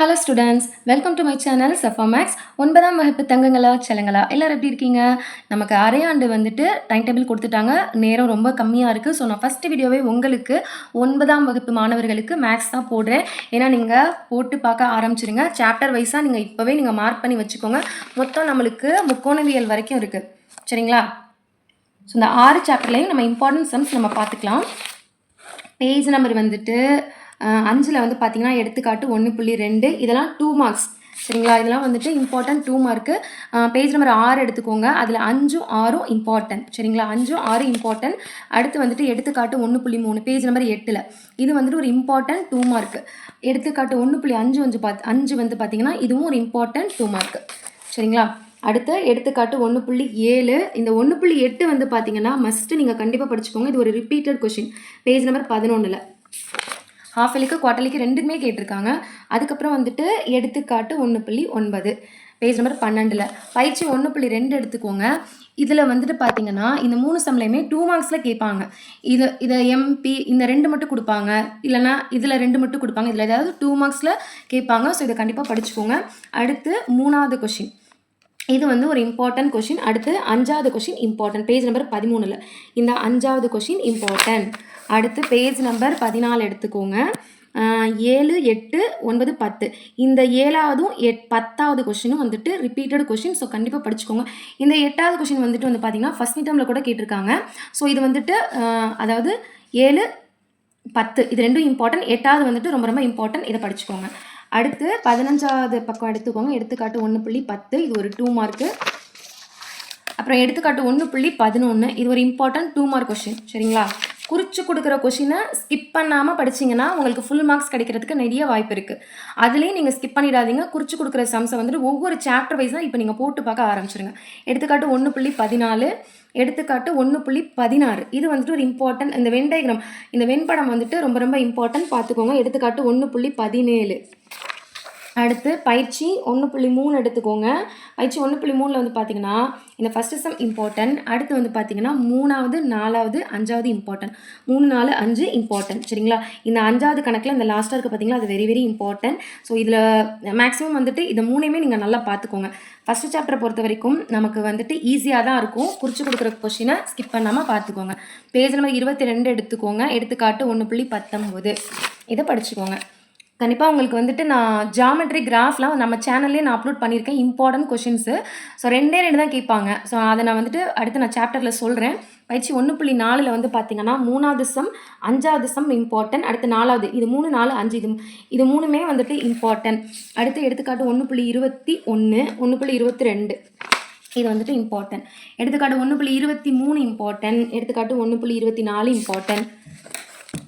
Hello students welcome to my channel Safa maths ஒன்பதாம் வகுப்பு தங்கங்களா செல்லங்களா எல்லோரும் எப்படி இருக்கீங்க? நமக்கு அரையாண்டு வந்துட்டு டைம் டேபிள் கொடுத்துட்டாங்க. நேரம் ரொம்ப கம்மியாக இருக்குது ஸோ நான் ஃபஸ்ட்டு வீடியோவே உங்களுக்கு ஒன்பதாம் வகுப்பு மாணவர்களுக்கு மேக்ஸ் தான் போடுறேன். ஏன்னா நீங்கள் போட்டு பார்க்க ஆரம்பிச்சிருங்க. சாப்டர் வைஸாக நீங்கள் இப்போவே நீங்கள் மார்க் பண்ணி வச்சுக்கோங்க. மொத்தம் நம்மளுக்கு முக்கோணவியல் வரைக்கும் இருக்குது சரிங்களா? ஸோ இந்த ஆறு சாப்டர்லையும் நம்ம இம்பார்ட்டன்ட் சம்ஸ் நம்ம பார்த்துக்கலாம். பேஜ் நம்பர் வந்துட்டு அஞ்சில் வந்து பார்த்திங்கன்னா எடுத்துக்காட்டு ஒன்று புள்ளி ரெண்டு. இதெல்லாம் டூ மார்க்ஸ் சரிங்களா? இதெல்லாம் வந்துட்டு important two mark page number ஆறு எடுத்துக்கோங்க. அதில் அஞ்சும் ஆறும் இம்பார்ட்டன்ட் சரிங்களா? அஞ்சும் ஆறு இம்பார்ட்டன்ட் அடுத்து வந்துட்டு எடுத்துக்காட்டு ஒன்று புள்ளி மூணு பேஜ் நம்பர் எட்டில். இது வந்துட்டு ஒரு இம்பார்ட்டன்ட் டூ மார்க்கு எடுத்துக்காட்டு ஒன்று புள்ளி அஞ்சு வந்து பார்த்து அஞ்சு வந்து பார்த்தீங்கன்னா இதுவும் ஒரு இம்பார்ட்டன்ட் டூ மார்க்கு சரிங்களா? அடுத்து எடுத்துக்காட்டு ஒன்று புள்ளி ஏழு. இந்த ஒன்று புள்ளி எட்டு வந்து பார்த்தீங்கன்னா மஸ்ட்டு நீங்கள் கண்டிப்பாக படிச்சுக்கோங்க. இது ஒரு ரிப்பீட்டட் கொஷின் பேஜ் நம்பர் பதினொன்றில் ஹாஃப் இயர்லிக்கு குவார்ட்டர்லிக்கு ரெண்டுமே கேட்டிருக்காங்க. அதுக்கப்புறம் வந்துட்டு எடுத்துக்காட்டு ஒன்று புள்ளி ஒன்பது. பேஜ் நம்பர் பன்னெண்டில். பயிற்சி ஒன்று புள்ளி ரெண்டு எடுத்துக்கோங்க. இதில் வந்துட்டு பார்த்தீங்கன்னா இந்த மூணு சம்லையுமே டூ மார்க்ஸில் கேட்பாங்க. இது இதை எம்பி இந்த ரெண்டு மட்டும் கொடுப்பாங்க. இல்லைனா இதில் ரெண்டு மட்டும் கொடுப்பாங்க. இதில் ஏதாவது டூ மார்க்ஸில் கேட்பாங்க. ஸோ இதை கண்டிப்பாக படிச்சுக்கோங்க. அடுத்து மூணாவது கொஷின் இது வந்து ஒரு இம்பார்ட்டன்ட் கொஷின் அடுத்து அஞ்சாவது கொஷின் இம்பார்ட்டன்ட் பேஜ் நம்பர் பதிமூணில். இந்த அஞ்சாவது கொஷின் இம்பார்ட்டன்ட் அடுத்து பேஜ் நம்பர் பதினாலு எடுத்துக்கோங்க. ஏழு எட்டு ஒன்பது பத்து. இந்த ஏழாவதும் எட் பத்தாவது கொஷினும் வந்துட்டு ரிப்பீட்டட் கொஷின் ஸோ கண்டிப்பாக படிச்சுக்கோங்க. இந்த எட்டாவது கொஷின் வந்துட்டு வந்து பார்த்தீங்கன்னா ஃபஸ்ட் டேர்மில் கூட கேட்டிருக்காங்க. ஸோ இது வந்துட்டு அதாவது ஏழு பத்து. இது ரெண்டும் இம்பார்ட்டன்ட் எட்டாவது வந்துட்டு ரொம்ப ரொம்ப இம்பார்ட்டன்ட் இதை படிச்சுக்கோங்க. அடுத்து பதினஞ்சாவது பக்கம் எடுத்துக்கோங்க. எடுத்துக்காட்டு ஒன்று புள்ளி பத்து. இது ஒரு டூ மார்க்கு அப்புறம் எடுத்துக்காட்டு ஒன்று புள்ளி பதினொன்று இது ஒரு இம்பார்ட்டன்ட் டூ மார்க் கொஷின் சரிங்களா? குறித்து கொடுக்குற கொஷினை ஸ்கிப் பண்ணாமல் படிச்சிங்கன்னா உங்களுக்கு ஃபுல் மார்க்ஸ் கிடைக்கிறதுக்கு நிறைய வாய்ப்பு இருக்குது அதுலேயும் நீங்கள் ஸ்கிப் பண்ணிடாதீங்க. குறித்து கொடுக்குற சம்ஸை வந்துட்டு ஒவ்வொரு சாப்டர் வைஸாக இப்போ நீங்கள் போட்டு பார்க்க ஆரம்பிச்சிருங்க. எடுத்துக்காட்டு ஒன்று புள்ளி பதினாலு எடுத்துக்காட்டு ஒன்று புள்ளி பதினாறு. இது வந்துட்டு ஒரு இம்பார்ட்டன்ட் இந்த வெண்டைகிரம் இந்த வெண்படம் வந்துட்டு ரொம்ப ரொம்ப இம்பார்ட்டன்ட் பார்த்துக்கோங்க. எடுத்துக்காட்டு ஒன்று புள்ளி பதினேழு. அடுத்து பயிற்சி ஒன்று புள்ளி மூணு எடுத்துக்கோங்க. பயிற்சி ஒன்று புள்ளி மூணில் வந்து பார்த்தீங்கன்னா இந்த ஃபஸ்ட் சம் இம்பார்ட்டன்ட் அடுத்து வந்து பார்த்தீங்கன்னா மூணாவது நாலாவது அஞ்சாவது இம்பார்ட்டன்ட் மூணு நாலு அஞ்சு இம்பார்ட்டன்ட் சரிங்களா? இந்த அஞ்சாவது கணக்கில் இந்த லாஸ்ட்டாக இருக்குது பார்த்தீங்களா அது வெரி வெரி இம்பார்ட்டன்ட் ஸோ இதில் மேக்ஸிமம் வந்துட்டு இதை மூணையுமே நீங்கள் நல்லா பார்த்துக்கோங்க ஃபஸ்ட்டு சாப்டரை பொறுத்த வரைக்கும் நமக்கு வந்துட்டு ஈஸியாக தான் இருக்கும். குறித்து கொடுக்குற கொஷினை ஸ்கிப் பண்ணாமல் பார்த்துக்கோங்க பேஜ் நம்பர் இருபத்தி ரெண்டு எடுத்துக்கோங்க. எடுத்துக்காட்டு ஒன்று புள்ளி பத்தொம்போது இதை படிச்சுக்கோங்க. கண்டிப்பாக உங்களுக்கு வந்துட்டு நான் ஜாமெட்ரி கிராஃப்லாம் நம்ம சேனல்லே நான் அப்லோட் பண்ணியிருக்கேன். இம்பார்ட்டன்ட் கொஷின்ஸு ஸோ ரெண்டே ரெண்டு தான் கேட்பாங்க. ஸோ அதை நான் வந்துட்டு அடுத்து நான் சாப்டரில் சொல்கிறேன் பயிற்சி ஒன்று புள்ளி நாலில் வந்து பார்த்தீங்கன்னா மூணாவது சம் அஞ்சாவது சம் இம்பார்ட்டன்ட் அடுத்து நாலாவது இது மூணு நாலு அஞ்சு இது இது மூணுமே வந்துட்டு இம்பார்ட்டன்ட் அடுத்து எடுத்துக்காட்டு ஒன்று புள்ளி இருபத்தி ஒன்று ஒன்று புள்ளி இருபத்தி ரெண்டு. இது வந்துட்டு இம்பார்ட்டன்ட் எடுத்துக்காட்டு ஒன்று புள்ளி இருபத்தி மூணு இம்பார்ட்டன்ட் எடுத்துக்காட்டு ஒன்று புள்ளி இருபத்தி நாலு இம்பார்ட்டன்ட்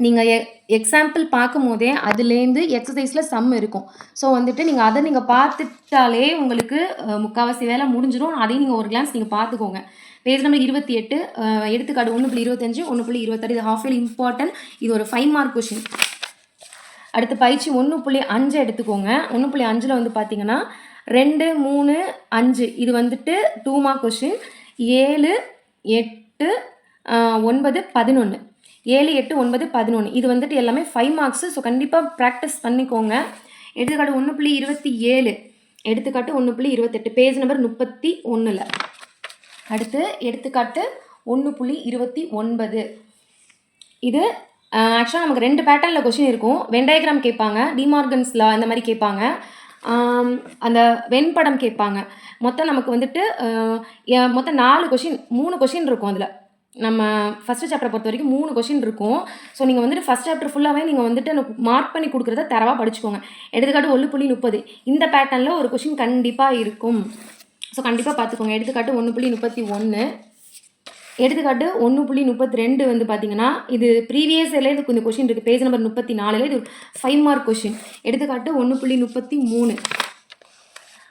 நீங்கள் எ எக்ஸாம்பிள் பார்க்கும் போதே அதுலேருந்து எக்ஸசைஸில் சம் இருக்கும். ஸோ வந்துட்டு நீங்கள் அதை நீங்கள் பார்த்துட்டாலே உங்களுக்கு முக்கால்வாசி வேலை முடிஞ்சிடும் அதையும் நீங்கள் ஒரு கிளான்ஸ் நீங்கள் பார்த்துக்கோங்க. பேஜ் நம்பர் இருபத்தி எட்டு எடுத்துக்காடு ஒன்று புள்ளி இருபத்தஞ்சு ஒன்று புள்ளி இருபத்தாறு இது ஹாஃப் இயர் இம்பார்ட்டன்ட் இது ஒரு ஃபைவ் மார்க் கொஷின் அடுத்து பயிற்சி ஒன்று புள்ளி அஞ்சு எடுத்துக்கோங்க. ஒன்று புள்ளி அஞ்சில் வந்து பார்த்தீங்கன்னா ரெண்டு மூணு அஞ்சு. இது வந்துட்டு டூ மார்க் கொஷின் ஏழு எட்டு ஒன்பது பதினொன்று ஏழு எட்டு ஒன்பது பதினொன்று இது வந்துட்டு எல்லாமே ஃபைவ் மார்க்ஸு ஸோ கண்டிப்பாக ப்ராக்டிஸ் பண்ணிக்கோங்க. எடுத்துக்காட்டு ஒன்று புள்ளி இருபத்தி ஏழு. எடுத்துக்காட்டு ஒன்று புள்ளி இருபத்தெட்டு. பேஜ் நம்பர் முப்பத்தி ஒன்றில் அடுத்து எடுத்துக்காட்டு ஒன்று புள்ளி இருபத்தி ஒன்பது. இது ஆக்சுவலாக நமக்கு ரெண்டு பேட்டர்னில் கொஷின் இருக்கும். வெண்டயக்ராம் கேட்பாங்க. டிமார்கன்ஸ்லா இந்த மாதிரி கேட்பாங்க. அந்த வெண்படம் கேட்பாங்க. மொத்தம் நமக்கு வந்துட்டு மொத்தம் நாலு கொஷின் மூணு கொஷின் இருக்கும் அதில். நம்ம ஃபஸ்ட்டு சாப்டரை பொறுத்த வரைக்கும் மூணு கொஷின் இருக்கும். ஸோ நீங்கள் வந்துட்டு ஃபஸ்ட் சாப்டர் ஃபுல்லாகவே நீங்கள் வந்துட்டு எனக்கு மார்க் பண்ணி கொடுக்குறத தரவாக படிச்சுக்கோங்க. எடுத்துக்காட்டு ஒன்று புள்ளி முப்பது. இந்த பேட்டர்னில் ஒரு கொஷின் கண்டிப்பாக இருக்கும். ஸோ கண்டிப்பாக பார்த்துக்கோங்க. எடுத்துக்காட்டு ஒன்று புள்ளி முப்பத்தி ஒன்று எடுத்துக்காட்டு ஒன்று புள்ளி முப்பத்தி ரெண்டு வந்து பார்த்தீங்கன்னா இது ப்ரீவியஸ் இதில் இதுக்கு இந்த கொஷின் இருக்குது பேஜ் நம்பர் முப்பத்தி நாலில் இது ஃபைவ் மார்க் கொஷின் எடுத்துக்காட்டு ஒன்று புள்ளி முப்பத்தி மூணு.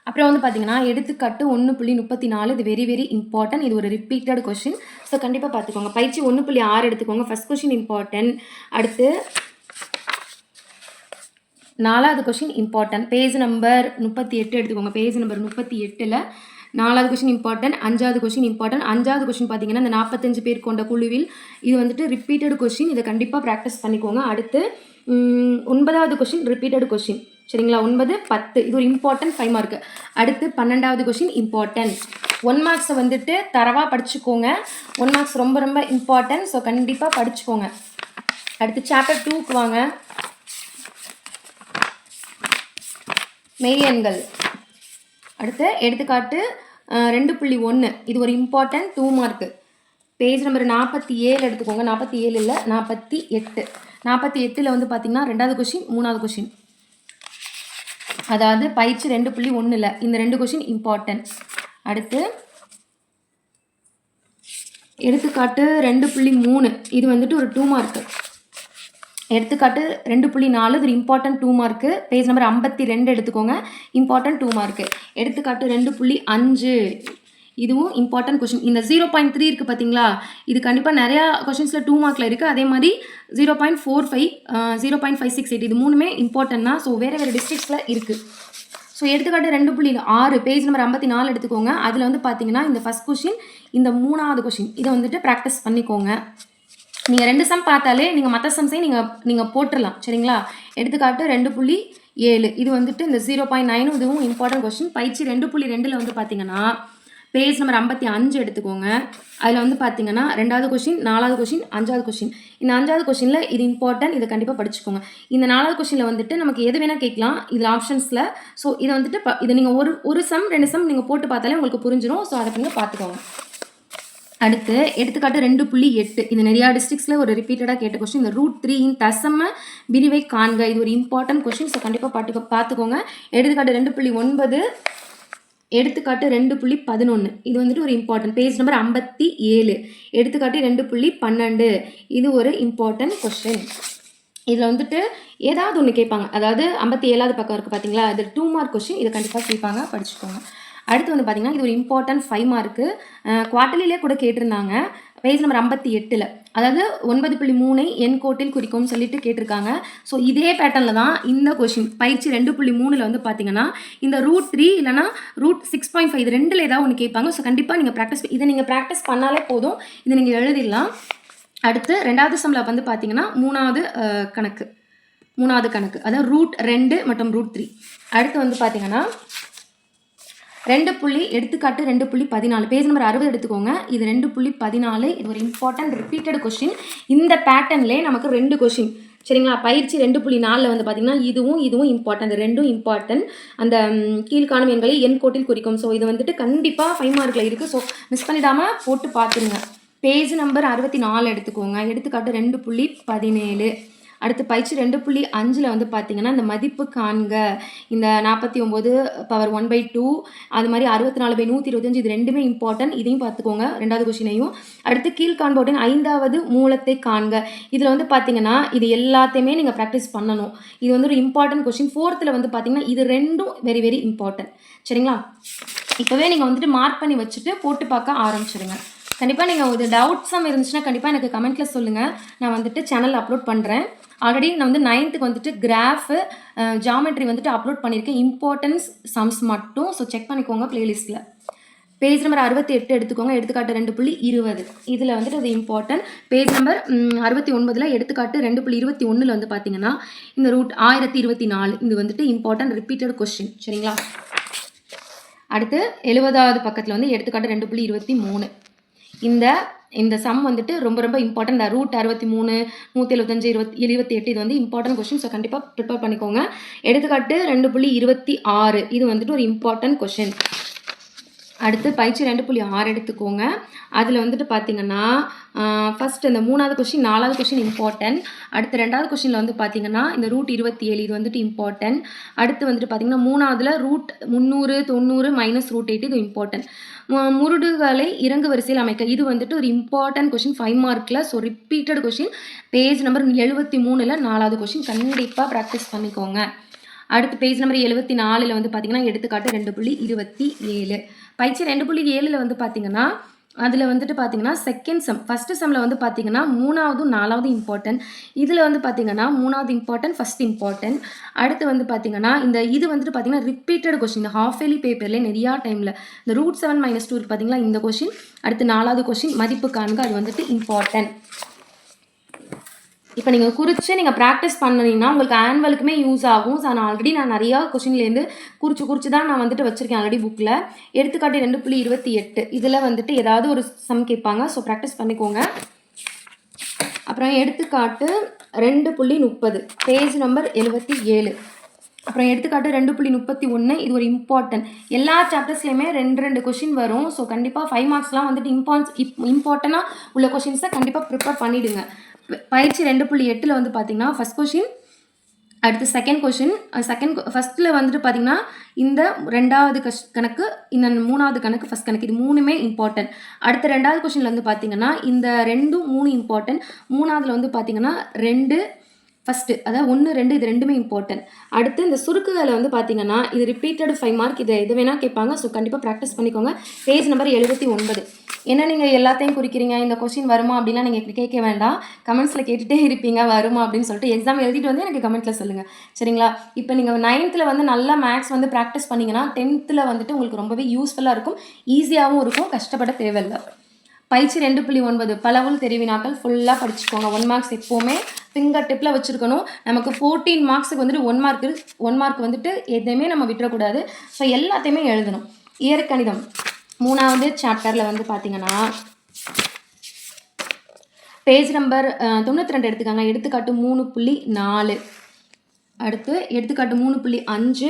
அப்புறம் வந்து பார்த்தீங்கன்னா எடுத்துக்காட்டு ஒன்று புள்ளி முப்பத்தி நாலு இது வெரி வெரி இம்பார்ட்டன்ட் இது ஒரு ரிப்பீட்டட் கொஷின் ஸோ கண்டிப்பாக பார்த்துக்கோங்க பயிற்சி ஒன்று புள்ளி ஆறு எடுத்துக்கோங்க. ஃபஸ்ட் கொஷின் இம்பார்ட்டன்ட் அடுத்து நாலாவது கொஷின் இம்பார்ட்டன்ட் பேஜ் நம்பர் முப்பத்தி எட்டு எடுத்துக்கோங்க. பேஜ் நம்பர் முப்பத்தி எட்டில் நாலாவது கொஷின் இம்பார்ட்டன்ட் அஞ்சாவது கொஷின் இம்பார்ட்டன்ட் அஞ்சாவது கொஷின் பார்த்தீங்கன்னா இந்த நாற்பத்தஞ்சு பேர் கொண்ட குழுவில் இது வந்துட்டு ரிப்பீட்டட் கொஷின் இதை கண்டிப்பாக ப்ராக்டிஸ் பண்ணிக்கோங்க. அடுத்து ஒன்பதாவது கொஷின் ரிப்பீட்டட் கொஷின் சரிங்களா? ஒன்பது பத்து. இது ஒரு இம்பார்ட்டன்ட் ஃபைவ் மார்க்கு அடுத்து பன்னெண்டாவது கொஷின் இம்பார்ட்டன்ட் ஒன் மார்க்ஸை வந்துட்டு தரவாக படிச்சுக்கோங்க. ஒன் மார்க்ஸ் ரொம்ப ரொம்ப இம்பார்ட்டன்ட் ஸோ கண்டிப்பாக படிச்சுக்கோங்க. அடுத்து சாப்டர் டூக்கு வாங்க. மெய்யன்கள் அடுத்து எடுத்துக்காட்டு ரெண்டு புள்ளி ஒன்று இது ஒரு important two mark page number நாற்பத்தி ஏழு எடுத்துக்கோங்க. நாற்பத்தி ஏழு இல்லை நாற்பத்தி எட்டு. நாற்பத்தி எட்டில் வந்து பார்த்தீங்கன்னா ரெண்டாவது கொஷின் மூணாவது கொஷின் அதாவது பயிற்சி ரெண்டு புள்ளி ஒன்றில் இந்த ரெண்டு கொஷின் இம்பார்ட்டன்ட் அடுத்து எடுத்துக்காட்டு ரெண்டு புள்ளி மூணு. இது வந்துட்டு ஒரு டூ மார்க்கு எடுத்துக்காட்டு ரெண்டு புள்ளி நாலு இது important two mark page number ஐம்பத்தி ரெண்டு எடுத்துக்கோங்க. இம்பார்ட்டன்ட் டூ மார்க்கு எடுத்துக்காட்டு ரெண்டு புள்ளி அஞ்சு. இதுவும் இம்பார்ட்டன்ட் கொஷின் இந்த ஜீரோ பாயிண்ட் த்ரீ இருக்குது பார்த்தீங்களா இது கண்டிப்பாக நிறையா கொஷின்ஸில் டூ மார்க்கில் இருக்குது அதே மாதிரி zero point four five zero point five six eight இது மூணுமே இம்பார்ட்டன்ட் தான். ஸோ வேறு வேறு டிஸ்ட்ரிக்ஸில் இருக்குது ஸோ எடுத்துக்காட்டு ரெண்டு புள்ளி ஆறு பேஜ் நம்பர் ஐம்பத்தி நாலு எடுத்துக்கோங்க. அதில் வந்து பார்த்தீங்கன்னா இந்த ஃபஸ்ட் கொஷின் இந்த மூணாவது கொஷின் இதை வந்துட்டு ப்ராக்டிஸ் பண்ணிக்கோங்க. நீங்கள் ரெண்டு சம் பார்த்தாலே நீங்கள் மற்ற சம்ஸையும் நீங்கள் நீங்கள் போட்டுடலாம் சரிங்களா? எடுத்துக்காட்டு ரெண்டு புள்ளி ஏழு. இது வந்துட்டு இந்த ஜீரோ பாயிண்ட் நைனும் இதுவும் இம்பார்ட்டன்ட் கொஷின் பயிற்சி ரெண்டு புள்ளி ரெண்டில் வந்து பார்த்தீங்கன்னா பேஜ் நம்பர் ஐம்பத்தி அஞ்சு எடுத்துக்கோங்க. அதில் வந்து பார்த்தீங்கன்னா ரெண்டாவது கொஷின் நாலாவது கொஷின் அஞ்சாவது கொஷின் இந்த அஞ்சாவது கொஷினில் இது இம்பார்ட்டன்ட் இதை கண்டிப்பாக படிச்சுக்கோங்க. இந்த நாலாவது கொஷினில் வந்துட்டு நமக்கு எது வேணால் கேட்கலாம். இதில் ஆப்ஷன்ஸில் ஸோ இதை வந்துட்டு ப இதை நீங்கள் ஒரு ஒரு சம் ரெண்டு சம் நீங்கள் போட்டு பார்த்தாலே உங்களுக்கு புரிஞ்சிடும் ஸோ அதை நீங்கள் பார்த்துக்கோங்க. அடுத்து எடுத்துக்காட்டு ரெண்டு புள்ளி எட்டு. இது நிறையா டிஸ்ட்ரிக்ஸில் ஒரு ரிப்பீட்டடாக கேட்ட கொஸ்டின் இந்த ரூட் த்ரீயின் தசம விரிவை காண்க. இது ஒரு இம்பார்ட்டன்ட் கொஸ்டின் ஸோ கண்டிப்பாக பாட்டு பார்த்துக்கோங்க. எடுத்துக்காட்டு ரெண்டு புள்ளி ஒன்பது. எடுத்துக்காட்டு ரெண்டு புள்ளி பதினொன்று இது வந்துட்டு ஒரு இம்பார்ட்டன்ட் பேஜ் நம்பர் ஐம்பத்தி ஏழு. எடுத்துக்காட்டு ரெண்டு புள்ளி பன்னெண்டு. இது ஒரு இம்பார்ட்டன்ட் கொஸ்டின் இதில் வந்துட்டு ஏதாவது ஒன்று கேட்பாங்க. அதாவது ஐம்பத்தி ஏழாவது பக்கம் இருக்குது பார்த்தீங்களா இது டூ மார்க் கொஸ்டின் இதை கண்டிப்பாக கேட்பாங்க படிச்சுக்கோங்க. அடுத்து வந்து பார்த்தீங்கன்னா இது ஒரு இம்பார்ட்டன்ட் ஃபைவ் மார்க்கு குவார்ட்டர்லிலே கூட கேட்டிருந்தாங்க. பேஜ் நம்பர் ஐம்பத்தி எட்டில். அதாவது ஒன்பது புள்ளி மூணை என் கோட்டில் குறிக்கும்னு சொல்லிட்டு கேட்டிருக்காங்க. ஸோ இதே பேட்டர்னில் தான் இந்த கொஷின் பயிற்சி ரெண்டு புள்ளி மூணில் வந்து பார்த்தீங்கன்னா இந்த ரூட் த்ரீ இல்லைனா ரூட் சிக்ஸ் பாயிண்ட் ஃபைவ் இது ரெண்டில் ஏதாவது ஒன்று கேட்பாங்க. ஸோ கண்டிப்பாக நீங்கள் ப்ராக்டிஸ் இதை நீங்கள் ப்ராக்டிஸ் பண்ணாலே போதும். இதை நீங்கள் எழுதிடலாம். அடுத்து ரெண்டாவது சம்மில் வந்து பார்த்தீங்கன்னா மூணாவது கணக்கு. மூணாவது கணக்கு. அதாவது ரூட் ரெண்டு மற்றும் ரூட் த்ரீ அடுத்து வந்து பார்த்தீங்கன்னா ரெண்டு புள்ளி எடுத்துக்காட்டு ரெண்டு புள்ளி பதினாலு. பேஜ் நம்பர் அறுபது எடுத்துக்கோங்க. இது ரெண்டு புள்ளி பதினாலு. இது ஒரு இம்பார்ட்டன்ட் ரிப்பீட்டட் கொஷின் இந்த பேட்டர்ன்லேயே நமக்கு ரெண்டு கொஷின் சரிங்களா? பயிற்சி ரெண்டு புள்ளி நாலில் வந்து பார்த்தீங்கன்னா இதுவும் இதுவும் இம்பார்ட்டன்ட் ரெண்டும் இம்பார்ட்டன்ட் அந்த கீழ்காணும் எண்களை என் கோட்டில் குறிக்கும். ஸோ இது வந்துட்டு கண்டிப்பாக ஃபைவ் மார்க்கில் இருக்குது ஸோ மிஸ் பண்ணிடாமல் போட்டு பார்த்துருங்க பேஜ் நம்பர் அறுபத்தி நாலு எடுத்துக்கோங்க. எடுத்துக்காட்டு ரெண்டு புள்ளி பதினேழு. அடுத்து பயிற்சி ரெண்டு புள்ளி அஞ்சில் வந்து பார்த்தீங்கன்னா இந்த மதிப்பு காண்க. இந்த நாற்பத்தி ஒம்பது பவர் ஒன் பை டூ அது மாதிரி அறுபத்தி நாலு பை நூற்றி இருபத்தஞ்சு இது ரெண்டுமே இம்பார்ட்டன்ட் இதையும் பார்த்துக்கோங்க ரெண்டாவது கொஷினையும் அடுத்து கீழ்காண்போட்டின் ஐந்தாவது மூலத்தை காண்க. இதில் வந்து பார்த்தீங்கன்னா இது எல்லாத்தையுமே நீங்கள் ப்ராக்டிஸ் பண்ணணும். இது வந்து ஒரு இம்பார்ட்டன்ட் கொஷின் ஃபோர்த்தில் வந்து பார்த்தீங்கன்னா இது ரெண்டும் வெரி வெரி இம்பார்ட்டன்ட் சரிங்களா? இப்போவே நீங்கள் வந்துட்டு மார்க் பண்ணி வச்சுட்டு போட்டு பார்க்க ஆரம்பிச்சிடுங்க கண்டிப்பாக நீங்கள் ஒரு டவுட்ஸாக இருந்துச்சுன்னா கண்டிப்பாக எனக்கு கமெண்ட்டில் சொல்லுங்கள் நான் வந்துட்டு சேனல் அப்லோட் பண்ணுறேன் ஆல்ரெடி நான் வந்து நைன்த்துக்கு வந்துட்டு கிராஃபு ஜாமெட்ரி வந்துட்டு அப்லோட் பண்ணியிருக்கேன் இம்பார்ட்டன்ஸ் சம்ஸ் மட்டும். ஸோ செக் பண்ணிக்கோங்க ப்ளேலிஸ்ட்டில் பேஜ் நம்பர் அறுபத்தி எட்டு எடுத்துக்கோங்க. எடுத்துக்காட்டு ரெண்டு புள்ளி இருபது. இதில் வந்துட்டு அது இம்பார்ட்டன்ட் பேஜ் நம்பர் அறுபத்தி ஒன்பதில் எடுத்துக்காட்டு ரெண்டு புள்ளி இருபத்தி ஒன்றில் வந்து பார்த்தீங்கன்னா இந்த ரூட் ஆயிரத்தி இருபத்தி நாலு. இது வந்துட்டு இம்பார்ட்டன்ட் ரிப்பீட்டட் கொஸ்டின் சரிங்களா? அடுத்து எழுபதாவது பக்கத்தில் வந்து எடுத்துக்காட்டு ரெண்டு புள்ளி இருபத்தி மூணு. இந்த இந்த சம் வந்துட்டு ரொம்ப ரொம்ப இம்பார்ட்டன்ட் ரூட் அறுபத்தி மூணு நூற்றி எழுபத்தஞ்சு இருபத்தி எழுபத்தி எட்டு இது வந்து இம்பார்ட்டன்ட் கொஷின் ஸோ கண்டிப்பாக ப்ரிப்பேர் பண்ணிக்கோங்க. எடுத்துக்காட்டு ரெண்டு புள்ளி இருபத்தி ஆறு இது வந்துட்டு ஒரு இம்பார்ட்டன்ட் கொஷின் அடுத்து பயிற்சி ரெண்டு புள்ளி ஆறு எடுத்துக்கோங்க. அதில் வந்துட்டு பார்த்தீங்கன்னா ஃபஸ்ட் இந்த மூணாவது கொஷின் நாலாவது கொஷின் இம்பார்ட்டன்ட் அடுத்து ரெண்டாவது கொஷினில் வந்து பார்த்தீங்கன்னா இந்த ரூட் இருபத்தி ஏழு இது வந்துட்டு இம்பார்ட்டன்ட் அடுத்து வந்துட்டு பார்த்தீங்கன்னா மூணாவதுல ரூட் முந்நூறு தொண்ணூறு மைனஸ் ரூட் எயிட் இது இம்பார்ட்டன்ட் முருடுகளை இறங்கு வரிசையில் அமைக்க இது வந்துட்டு ஒரு இம்பார்ட்டன்ட் கொஷின் ஃபைவ் மார்க்கில் so repeated question page number எழுபத்தி மூணில் நாலாவது கொஷின் கண்டிப்பாக ப்ராக்டிஸ் பண்ணிக்கோங்க. அடுத்து பேஜ் நம்பர் எழுபத்தி நாலில் வந்து பார்த்தீங்கன்னா எடுத்துக்காட்டு ரெண்டு புள்ளி இருபத்தி ஏழு. பயிற்சி ரெண்டு புள்ளி ஏழில் வந்து பார்த்தீங்கன்னா அதில் வந்துட்டு பார்த்தீங்கன்னா செகண்ட் சம் ஃபஸ்ட்டு சம்மில் வந்து பார்த்தீங்கன்னா மூணாவதும் நாலாவது இம்பார்ட்டன்ட் இதில் வந்து பார்த்தீங்கன்னா மூணாவது இம்பார்ட்டன்ட் ஃபஸ்ட் இம்பார்ட்டன்ட் அடுத்து வந்து பார்த்தீங்கன்னா இந்த இது வந்துட்டு பார்த்தீங்கன்னா ரிப்பீட்டட் கொஷின் இந்த ஹாஃப் இயர்லி பேப்பர்லேயே நிறையா டைமில் இந்த ரூட் செவன் மைனஸ் டூ பார்த்தீங்களா இந்த கொஷின் அடுத்து நாலாவது கொஷின் மதிப்பு காண்க அது வந்துட்டு இம்பார்ட்டன்ட் இப்போ நீங்கள் குறித்து நீங்கள் ப்ராக்டிஸ் பண்ணினீங்கன்னா உங்களுக்கு ஆனுவலுக்குமே யூஸ் ஆகும். ஸோ நான் ஆல்ரெடி நான் நிறையா கொஷின்லேருந்து குறித்து குறித்து தான் நான் வந்துட்டு வச்சுருக்கேன் ஆல்ரெடி புக்கில் எடுத்துக்காட்டு ரெண்டு புள்ளி இருபத்தி எட்டு. இதில் வந்துட்டு ஏதாவது ஒரு சம் கேட்பாங்க. ஸோ ப்ராக்டிஸ் பண்ணிக்கோங்க. அப்புறம் எடுத்துக்காட்டு ரெண்டு புள்ளி முப்பது. பேஜ் நம்பர் எழுபத்தி ஏழு. அப்புறம் எடுத்துக்காட்டு ரெண்டு புள்ளி முப்பத்தி ஒன்று இது ஒரு இம்பார்ட்டன்ட் எல்லா சாப்டர்ஸ்லையுமே ரெண்டு ரெண்டு கொஷின் வரும். ஸோ கண்டிப்பாக ஃபைவ் மார்க்ஸ்லாம் வந்துட்டு இம்பார்ட்ஸ் இப் இம்பார்ட்டண்ட்டாக உள்ள கொஷின்ஸை கண்டிப்பாக ப்ரிப்பேர் பண்ணிவிடுங்க பயிற்சி ரெண்டு புள்ளி எட்டில் வந்து பார்த்தீங்கன்னா ஃபஸ்ட் கொஷின் அடுத்து செகண்ட் கொஷின் செகண்ட் ஃபஸ்ட்டில் வந்துட்டு பார்த்தீங்கன்னா இந்த ரெண்டாவது கஷ் கணக்கு இந்த மூணாவது கணக்கு ஃபஸ்ட் கணக்கு இது மூணுமே இம்பார்ட்டன்ட் அடுத்த ரெண்டாவது கொஷினில் வந்து பார்த்தீங்கன்னா இந்த ரெண்டும் மூணு இம்பார்ட்டன்ட் மூணாவதுல வந்து பார்த்தீங்கன்னா ரெண்டு ஃபஸ்ட்டு அதாவது ஒன்று ரெண்டு இது ரெண்டுமே இம்பார்ட்டன்ட் அடுத்து இந்த சுருக்குகளை வந்து பார்த்தீங்கன்னா இது ரிப்பீட்டட் ஃபைவ் மார்க் இது எது வேணால் கேட்பாங்க. ஸோ கண்டிப்பாக ப்ராக்டிஸ் பண்ணிக்கோங்க. பேஜ் நம்பர் எழுபத்தி ஒன்பது. என்ன நீங்கள் எல்லாத்தையும் குறிக்கிறீங்க? இந்த கொஸ்டின் வருமா அப்படிலாம் நீங்கள் கேட்க வேண்டாம். கமெண்ட்ஸில் கேட்டுகிட்டே இருப்பீங்க வருமா அப்படின்னு சொல்லிட்டு எக்ஸாம் எழுதிட்டு வந்து எனக்கு கமெண்ட்டில் சொல்லுங்கள் சரிங்களா? இப்போ நீங்கள் நைன்த்தில் வந்து நல்லா மேக்ஸ் வந்து ப்ராக்டிஸ் பண்ணிங்கன்னா டென்த்தில் வந்துட்டு உங்களுக்கு ரொம்பவே யூஸ்ஃபுல்லாக இருக்கும். ஈஸியாகவும் இருக்கும் கஷ்டப்பட தேவையில்லை. பயிற்சி ரெண்டு புள்ளி ஒன்பது பலவுள் தெரிவினாக்கள் ஃபுல்லாக படிச்சுக்கோங்க. ஒன் மார்க்ஸ் எப்போவுமே ஃபிங்கர் டிப்பில் வச்சுருக்கணும். நமக்கு ஃபோர்டீன் மார்க்ஸுக்கு வந்துட்டு ஒன் மார்க் ஒன் மார்க் வந்துட்டு எதையுமே நம்ம விட்டுறக்கூடாது. ஸோ எல்லாத்தையுமே எழுதணும். இயற்கணிதம் மூணாவது சாப்டரில் வந்து பார்த்தீங்கன்னா பேஜ் நம்பர் தொண்ணூற்றி ரெண்டு எடுத்துக்காங்க. எடுத்துக்காட்டு மூணு புள்ளி நாலு. அடுத்து எடுத்துக்காட்டு மூணு புள்ளி அஞ்சு.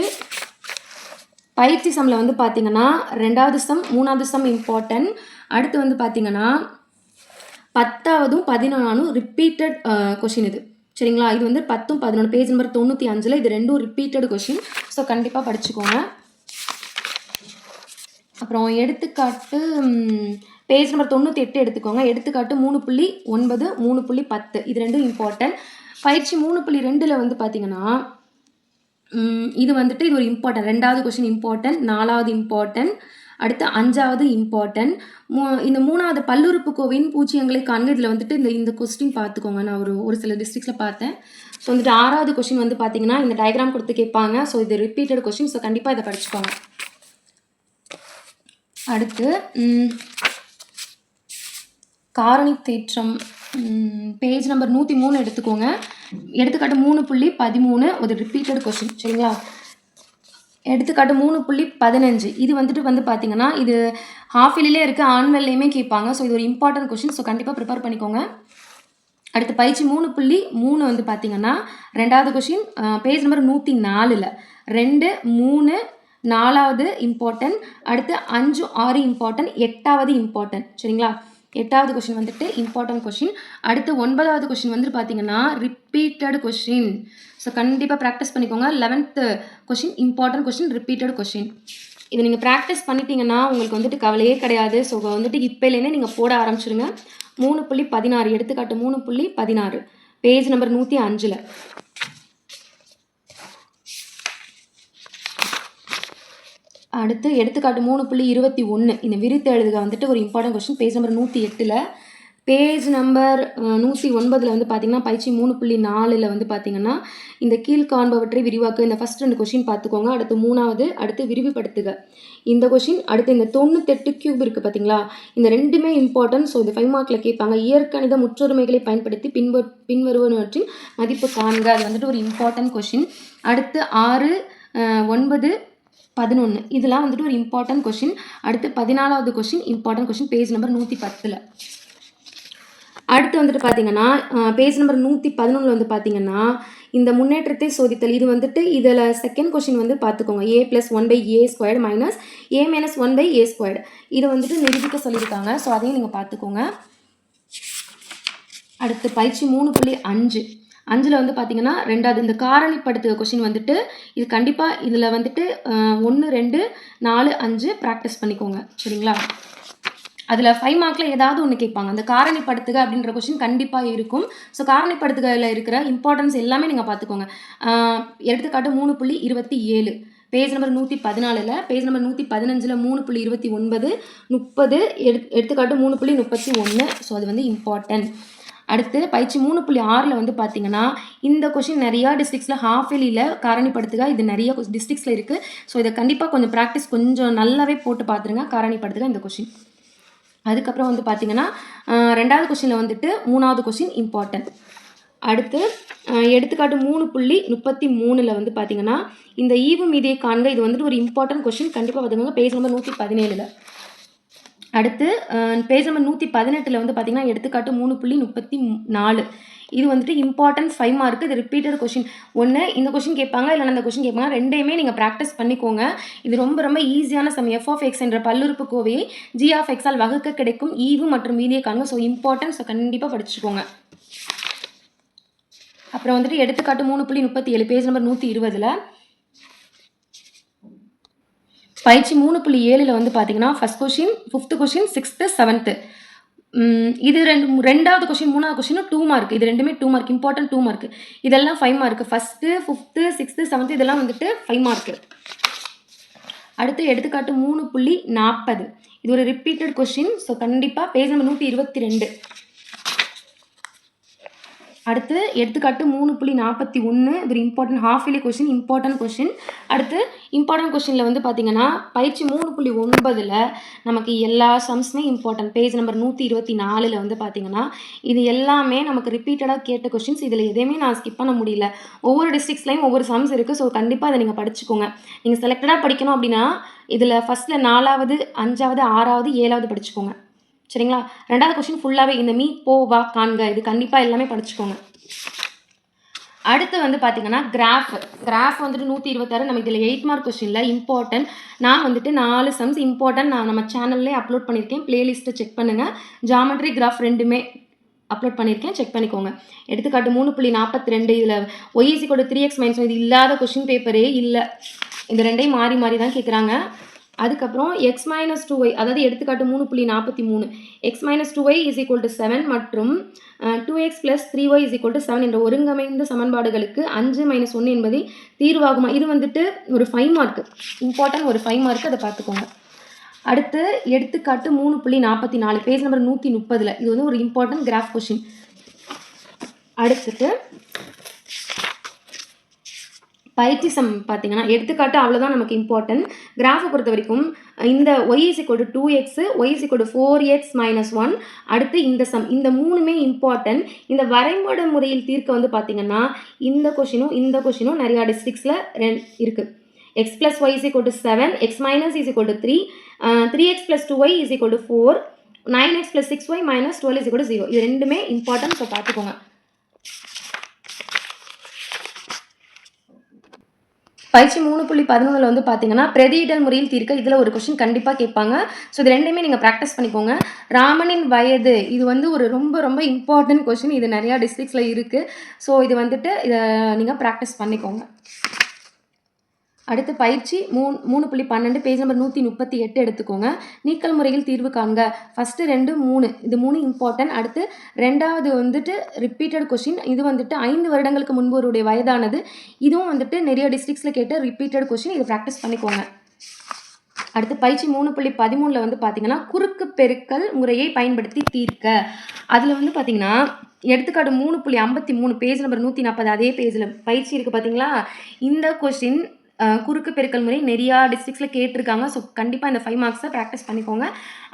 பயிற்சி சம்மில் வந்து பார்த்தீங்கன்னா ரெண்டாவது சம் மூணாவது சம் இம்பார்ட்டன்ட் அடுத்து வந்து பார்த்தீங்கன்னா பத்தாவதும் பதினொன்றானும் ரிப்பீட்டட் கொஷின் இது. சரிங்களா? இது வந்து பத்தும் பதினொன்று பேஜ் நம்பர் தொண்ணூற்றி அஞ்சில் இது ரெண்டும் ரிப்பீட்டட் கொஷின் ஸோ கண்டிப்பாக படிச்சுக்கோங்க. அப்புறம் எடுத்துக்காட்டு பேஜ் நம்பர் தொண்ணூற்றி எட்டு எடுத்துக்கோங்க. எடுத்துக்காட்டு மூணு புள்ளி ஒன்பது மூணு புள்ளி பத்து. இது ரெண்டும் இம்பார்ட்டன்ட் பயிற்சி மூணு புள்ளி ரெண்டில் வந்து பார்த்தீங்கன்னா இது வந்துட்டு இது ஒரு இம்பார்ட்டன்ட் ரெண்டாவது கொஷின் இம்பார்ட்டன்ட் நாலாவது இம்பார்ட்டன்ட் அடுத்து அஞ்சாவது இம்பார்ட்டன்ட் மூ இந்த மூணாவது பல்லுறுப்புக்கோவின் பூஜ்ஜியங்களை காண்க. இதில் வந்துட்டு இந்த இந்த கொஸ்டின் பார்த்துக்கோங்க நான் ஒரு ஒரு சில டிஸ்ட்ரிக்ஸில் பார்த்தேன். ஸோ வந்துட்டு ஆறாவது கொஷின் வந்து பார்த்தீங்கன்னா இந்த டயக்ராம் கொடுத்து கேட்பாங்க. ஸோ இது ரிப்பீட்டட் கொஷின் ஸோ கண்டிப்பாக இதை படிச்சுக்கோங்க. அடுத்து காரணி தேற்றம். பேஜ் நம்பர் நூற்றி மூணு எடுத்துக்கோங்க. எடுத்துக்காட்டு மூணு புள்ளி பதிமூணு ஒரு ரிப்பீட்டட் கொஷின் சரிங்களா? எடுத்துக்காட்டு மூணு புள்ளி பதினஞ்சு. இது வந்துட்டு வந்து பார்த்தீங்கன்னா இது ஹாஃப் இயர்லேயே இருக்குது ஆன்வெல்லையுமே கேட்பாங்க. ஸோ இது ஒரு இம்பார்ட்டன்ட் கொஷின் ஸோ கண்டிப்பாக ப்ரிப்பேர் பண்ணிக்கோங்க. அடுத்து பயிற்சி மூணு புள்ளி மூணு வந்து பார்த்தீங்கன்னா ரெண்டாவது கொஷின் பேஜ் நம்பர் நூற்றி நாலில் ரெண்டு மூணு நாலாவது இம்பார்ட்டன்ட் அடுத்து அஞ்சு ஆறு இம்பார்ட்டன்ட் எட்டாவது இம்பார்ட்டன்ட் சரிங்களா? எட்டாவது கொஷின் வந்துட்டு இம்பார்ட்டன்ட் கொஷின் அடுத்து ஒன்பதாவது கொஷின் வந்துட்டு பார்த்தீங்கன்னா ரிப்பீட்டட் கொஷின் ஸோ கண்டிப்பாக ப்ராக்டிஸ் பண்ணிக்கோங்க. Eleventh question important question repeated question இது நீங்கள் ப்ராக்டிஸ் பண்ணிட்டீங்கன்னா உங்களுக்கு வந்துட்டு கவலையே கிடையாது. ஸோ வந்துட்டு இப்போலேருந்தே நீங்கள் போட ஆரம்பிச்சிருங்க. மூணு புள்ளி பதினாறு எடுத்துக்காட்டு மூணு புள்ளி பதினாறு. பேஜ் நம்பர் நூற்றி அஞ்சில். அடுத்து எடுத்துக்காட்டு மூணு புள்ளி இருபத்தி ஒன்று இந்த விரித்து எழுதுக வந்துட்டு ஒரு இம்பார்ட்டன்ட் கொஸ்டின் பேஜ் நம்பர் நூற்றி எட்டில் பேஜ் நம்பர் நூற்றி ஒன்பதில் வந்து பார்த்தீங்கன்னா பயிற்சி மூணு புள்ளி நாலில் வந்து பார்த்தீங்கன்னா இந்த கீழ்காண்பவற்றை விரிவாக்க இந்த ஃபஸ்ட் ரெண்டு கொஷின் பார்த்துக்கோங்க அடுத்து மூணாவது அடுத்து விரிவுபடுத்துக. இந்த கொஷின் அடுத்து இந்த தொண்ணூத்தெட்டு கியூப் இருக்குது பார்த்தீங்களா இந்த ரெண்டுமே இம்பார்ட்டன்ட் ஸோ இந்த ஃபைவ் மார்க்கில் கேட்பாங்க. இயற்கணித முற்றொருமைகளை பயன்படுத்தி பின்வ பின்வருவனவற்றின் மதிப்பு காண்க. அது வந்துட்டு ஒரு இம்பார்ட்டன்ட் கொஷின் அடுத்து ஆறு ஒன்பது பதினொன்று இதெல்லாம் வந்துட்டு ஒரு இம்பார்ட்டன்ட் கொஷின் அடுத்து பதினாலாவது question important question page number நூற்றி பத்தில். அடுத்து வந்துட்டு பார்த்தீங்கன்னா பேஜ் நம்பர் நூற்றி பதினொன்றில் வந்து பார்த்தீங்கன்னா இந்த முன்னேற்றத்தை சோதித்தல். இது வந்துட்டு இதில் செகண்ட் கொஷின் வந்து பார்த்துக்கோங்க a plus one by a squared minus a minus one by a squared இதை வந்துட்டு நிரூபிக்க சொல்லியிருக்காங்க. ஸோ அதையும் நீங்கள் பார்த்துக்கோங்க அடுத்து பயிற்சி மூணு புள்ளி அஞ்சு. அஞ்சில் வந்து பார்த்தீங்கன்னா ரெண்டாவது இந்த காரணிப்படுத்துக கொஷின் வந்துட்டு இது கண்டிப்பாக இதில் வந்துட்டு ஒன்று ரெண்டு நாலு அஞ்சு ப்ராக்டிஸ் பண்ணிக்கோங்க. சரிங்களா? அதில் ஃபைவ் மார்க்கில் ஏதாவது ஒன்று கேட்பாங்க. அந்த காரணிப்படுத்துக அப்படின்ற கொஷின் கண்டிப்பாக இருக்கும். ஸோ காரணிப்படுத்துகையில் இருக்கிற இம்பார்ட்டன்ஸ் எல்லாமே நீங்கள் பார்த்துக்கோங்க எடுத்துக்காட்டு மூணு புள்ளி இருபத்தி ஏழு. பேஜ் நம்பர் நூற்றி பதினாலில் பேஜ் நம்பர் நூற்றி பதினஞ்சில் மூணு புள்ளி இருபத்தி ஒன்பது முப்பது எடு எடுத்துக்காட்டு மூணு புள்ளி முப்பத்தி ஒன்று ஸோ அது வந்து இம்பார்ட்டன்ட் அடுத்து பயிற்சி மூணு புள்ளி ஆறில் வந்து பார்த்தீங்கன்னா இந்த கொஷின் நிறையா டிஸ்ட்ரிக்ஸில் ஹாஃப் இயர்லியில் காரணிப்படுத்துக. இது நிறைய டிஸ்ட்ரிக்ஸில் இருக்குது ஸோ இதை கண்டிப்பாக கொஞ்சம் ப்ராக்டிஸ் கொஞ்சம் நல்லாவே போட்டு பார்த்துருங்க காரணிப்படுத்துக இந்த கொஷின் அதுக்கப்புறம் வந்து பார்த்தீங்கன்னா ரெண்டாவது கொஷினில் வந்துட்டு மூணாவது கொஷின் இம்பார்ட்டன்ட் அடுத்து எடுத்துக்காட்டு மூணு புள்ளி முப்பத்தி மூணில் வந்து பார்த்தீங்கன்னா இந்த ஈவு மீதியை காண்க. இது வந்துட்டு ஒரு இம்பார்ட்டன்ட் கொஷின் கண்டிப்பாக பார்த்துக்கோங்க பேஜ் நம்பர் நூற்றி பதினேழில். அடுத்து பேஜ் நம்பர் நூற்றி பதினெட்டில் வந்து பார்த்தீங்கன்னா எடுத்துக்காட்டு மூணு புள்ளி முப்பத்தி நாலு. இது வந்துட்டு இம்பார்ட்டன்ஸ் ஃபைவ் மார்க்கு இது ரிப்பீட்டட் கொஷின் ஒன்று இந்த கொஷின் கேட்பாங்க இல்லை அந்த கொஷின் கேட்பாங்க ரெண்டையுமே நீங்கள் ப்ராக்டிஸ் பண்ணிக்கோங்க. இது ரொம்ப ரொம்ப ஈஸியான சம் எஃப் ஆஃப் எக்ஸ் என்ற பல்லுறுப்பு கோவையை ஜி ஆஃப் எக்ஸால் வகுக்க கிடைக்கும் ஈவு மற்றும் மீதியை காணுங்க. ஸோ இம்பார்ட்டன்ஸ் ஸோ கண்டிப்பாக படிச்சுக்கோங்க. அப்புறம் வந்துட்டு எடுத்துக்காட்டு மூணு புள்ளி முப்பத்தி ஏழு பேஜ் நம்பர் நூற்றி இருபதில் பயிற்சி மூணு புள்ளி ஏழில் வந்து பார்த்தீங்கன்னா first question fifth question sixth seventh இது ரெண்டு ரெண்டாவது கொஷின் மூணாவது கொஷினும் டூ மார்க் இது ரெண்டுமே two mark important two mark இதெல்லாம் five mark first fifth sixth seventh இதெல்லாம் வந்துட்டு ஃபைவ் மார்க்கு அடுத்து எடுத்துக்காட்டு மூணு புள்ளி நாற்பது இது ஒரு ரிப்பீட்டட் கொஷின் ஸோ கண்டிப்பாக பேஜ் நம்பர் நூற்றி இருபத்தி ரெண்டு. அடுத்து எடுத்துக்காட்டு மூணு புள்ளி நாற்பத்தி ஒன்று இது ஒரு important half yearly question important question அடுத்து இம்பார்ட்டன்ட் கொஷினில் வந்து பார்த்தீங்கன்னா பயிற்சி மூணு புள்ளி ஒன்பதில் நமக்கு எல்லா சம்ஸுமே இம்பார்ட்டன்ட் பேஜ் நம்பர் நூற்றி இருபத்தி நாலில் வந்து பார்த்தீங்கன்னா இது எல்லாமே நமக்கு ரிப்பீட்டடாக கேட்ட கொஷின்ஸ் இதில் எதையுமே நான் ஸ்கிப் பண்ண முடியல. ஒவ்வொரு டிஸ்ட்ரிக்ஸ்லையும் ஒவ்வொரு சம்ஸ் இருக்குது ஸோ கண்டிப்பாக அதை நீங்கள் படிச்சுக்கோங்க. நீங்கள் செலக்டடாக படிக்கணும் அப்படின்னா இதில் ஃபஸ்ட்டில் நாலாவது அஞ்சாவது ஆறாவது ஏழாவது படிச்சுக்கோங்க. சரிங்களா? ரெண்டாவது கொஸ்டின் ஃபுல்லாகவே இந்த மீ போ வா காண்க. இது கண்டிப்பாக எல்லாமே படிச்சுக்கோங்க. அடுத்து வந்து பார்த்தீங்கன்னா கிராஃப் கிராஃப் வந்துட்டு நூற்றி இருபத்தாறு. நம்ம இதில் எயிட் மார்க் கொஸ்டினில் இம்பார்ட்டன்ட் நான் வந்துட்டு நாலு சம்ஸ் இம்பார்ட்டன்ட் நான் நம்ம சேனல்லே அப்லோட் பண்ணியிருக்கேன் பிளேலிஸ்ட்டை செக் பண்ணுங்கள் ஜாமெட்ரி கிராஃப் ரெண்டுமே அப்லோட் பண்ணியிருக்கேன் செக் பண்ணிக்கோங்க. எடுத்துக்காட்டு மூணு புள்ளி நாற்பத்தி ரெண்டு இதில் ஒய்இசி கூட த்ரீ எக்ஸ் மைனஸ் இது இல்லாத கொஷின் பேப்பரே இல்லை. இந்த ரெண்டையும் மாறி மாறி தான் கேட்குறாங்க அதுக்கப்புறம் எக்ஸ் மைனஸ் டூ ஒய் அதாவது எடுத்துக்காட்டு மூணு புள்ளி நாற்பத்தி மூணு. X minus two Y is equal to seven மற்றும் two X plus three Y is equal to seven என்ற ஒருங்கமைந்த சமன்பாடுகளுக்கு அஞ்சு மைனஸ் ஒன்று என்பதை தீர்வாகுமா? இது வந்துட்டு ஒரு ஃபைவ் மார்க் இம்பார்ட்டன்ட் ஒரு ஃபைவ் மார்க் அதை பார்த்துக்கோங்க. அடுத்து எடுத்துக்காட்டு மூணு புள்ளி நாற்பத்தி நாலு பேஜ் நம்பர் நூற்றி முப்பதில். இது வந்து ஒரு இம்பார்ட்டன்ட் கிராஃப் கொஷின் அடுத்துட்டு பயிற்சி சம் பார்த்தீங்கன்னா எடுத்துக்காட்டு அவ்வளோதான் நமக்கு இம்பார்ட்டன்ட் கிராஃபை பொறுத்த வரைக்கும் இந்த Y is equal to two X Y is equal to four X minus one அடுத்து இந்த சம் இந்த மூணுமே இம்பார்ட்டன்ட் இந்த வரைபட முறையில் தீர்க்க வந்து பார்த்தீங்கன்னா இந்த கொஷினும் இந்த கொஷினும் நிறையா டிஸ்ட்ரிக்ஸில் ரெண் இருக்குது X plus Y is equal to seven X minus is equal to three three X plus two Y is equal to four nine X plus six Y minus twelve is equal to zero இது ரெண்டுமே important so பார்த்துக்கோங்க. பயிற்சி மூணு புள்ளி பதினொன்றில் வந்து பார்த்தீங்கன்னா பிரதியிடல் முறையில் தீர்க்க இதில் ஒரு கொஷின் கண்டிப்பாக கேட்பாங்க. ஸோ இது ரெண்டுமே நீங்கள் ப்ராக்டிஸ் பண்ணிக்கோங்க. ராமனின் வயது இது வந்து ஒரு ரொம்ப ரொம்ப இம்பார்ட்டன்ட் கொஷின் இது நிறையா டிஸ்ட்ரிக்ஸில் இருக்குது ஸோ இது வந்துட்டு இதை நீங்கள் ப்ராக்டிஸ் பண்ணிக்கோங்க. அடுத்து பயிற்சி மூணு மூணு புள்ளி பன்னெண்டு பேஜ் நம்பர் நூற்றி முப்பத்தி எட்டு எடுத்துக்கோங்க. நீக்கல் முறையில் தீர்வு காண்க. ஃபஸ்ட்டு ரெண்டு மூணு. இது மூணு இம்பார்ட்டன்ட் அடுத்து ரெண்டாவது வந்துட்டு ரிப்பீட்டட் கொஷின் இது வந்துட்டு ஐந்து வருடங்களுக்கு முன்பு ஒருடைய வயதானது. இதுவும் வந்துட்டு நிறைய டிஸ்ட்ரிக்ஸில் கேட்ட ரிப்பீட்டட் கொஷின் இது ப்ராக்டிஸ் பண்ணிக்கோங்க. அடுத்து பயிற்சி மூணு புள்ளி பதிமூணில் வந்து பார்த்தீங்கன்னா குறுக்கு பெருக்கல் முறையை பயன்படுத்தி தீர்க்க. அதில் வந்து பார்த்தீங்கன்னா எடுத்துக்காட்டு மூணு புள்ளி ஐம்பத்தி மூணு பேஜ் நம்பர் நூற்றி நாற்பது அதே பேஜில் பயிற்சி இருக்குது பார்த்தீங்களா இந்த கொஷின் குறுக்கு பெருக்கல் முறை நிறையா டிஸ்ட்ரிக்ஸில் கேட்டிருக்காங்க. ஸோ கண்டிப்பாக இந்த ஃபைவ் மார்க்ஸை ப்ராக்டிஸ் பண்ணிக்கோங்க.